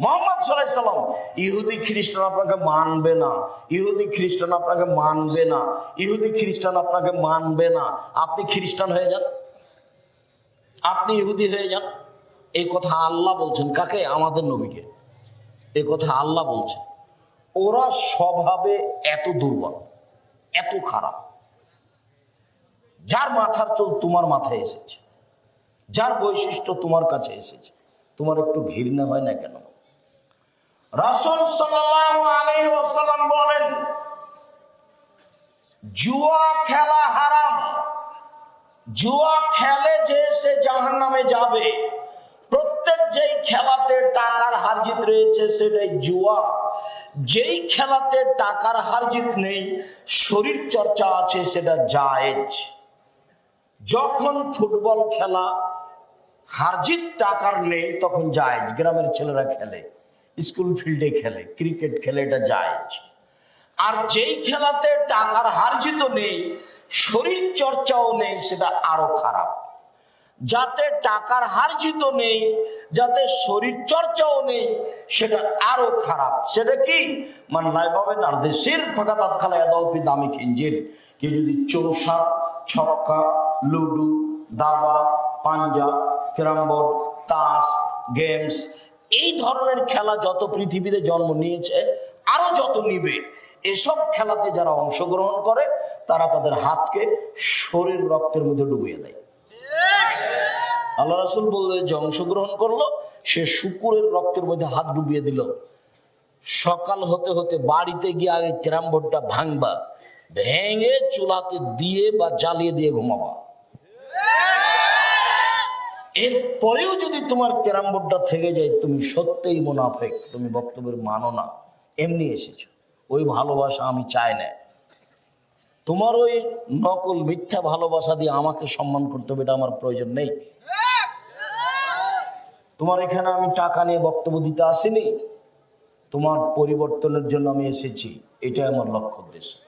মোহাম্মদ সাল্লাহ সাল্লাম, ইহুদি খ্রিস্টান আপনাকে মানবে না, ইহুদি খ্রিস্টান আপনাকে মানবে না, ইহুদি খ্রিস্টান আপনাকে মানবে না। আপনি খ্রিস্টান হয়ে যান। আপনি ইহুদি হয়ে যান। এই কথা আল্লাহ বলছেন। কাকে? আমাদের নবীকে। এই কথা আল্লাহ বলছেন। ওরা স্বভাবে এত দুর্বল, এত খারাপ। যার মাথার চুল তোমার মাথায় এসেছে, যার বৈশিষ্ট্য তোমার কাছে এসেছে, তোমার একটু ঘৃণা হয় না কেন? রাসূল ওয়াসাল্লাম বলেন, জুয়া খেলা হারাম। জুয়া খেলে যে সে জাহান্নামে যাবে। প্রত্যেক যেই খেলাতে টাকার হারজিত রয়েছে, সেটাই জুয়া। যেই খেলাতে টাকার হারজিত নেই, শরীর চর্চা আছে, সেটা জায়েজ। যখন ফুটবল খেলা হারজিত টাকার নেই, তখন জায়েজ। গ্রামের ছেলেরা খেলে। স্কুল ফিল্ডে খেলে, ক্রিকেট খেলে এটা যায় আর যেই খেলাতে টাকার হারজিত নেই, শরীর চর্চাও নেই, সেটা আরও খারাপ। যাতে টাকার হারজিত নেই, যাতে শরীর চর্চাও নেই, সেটা আরও খারাপ। সেটা কি? মান লাই পাবেন দেশের ফাঁকা তাৎ খালা দামি খিঞ্জির। কেউ যদি চৌসা ছক্কা, লুডু, দাবা, পাঞ্জা, ক্যারাম বোর্ড, তাস, গেমস এই ধরনের খেলা যত পৃথিবীতে জন্ম নিয়েছে, আরও যত নিবে, এসব খেলাতে যারা অংশগ্রহণ করে, তারা তাদের হাতকে শরীর রক্তের মধ্যে ডুবিয়ে দেয়। আল্লাহ রাসুল বললেন যে, অংশগ্রহণ করল, সে শুকুরের রক্তের মধ্যে হাত ডুবিয়ে দিল। সকাল হতে হতে বাড়িতে গিয়ে আগে ক্যারাম বোর্ডটা ভাঙবা, ভেঙে চুলাতে দিয়ে বা জ্বালিয়ে দিয়ে ঘুমাবা। এরপরেও যদি তোমার ক্যারাম বোর্ডটা থেকে যায়, তুমি সত্যিই মোনাফেক। তুমি বক্তব্যের মানো না। এমনি এসেছ। ওই ভালোবাসা আমি চাই না। তোমার ওই নকল মিথ্যা ভালোবাসা দিয়ে আমাকে সম্মান করতে হবে, এটা আমার প্রয়োজন নেই। তোমার এখানে আমি টাকা নিয়ে বক্তব্য দিতে আসিনি। তোমার পরিবর্তনের জন্য আমি এসেছি। এটাই আমার লক্ষ্য উদ্দেশ্য।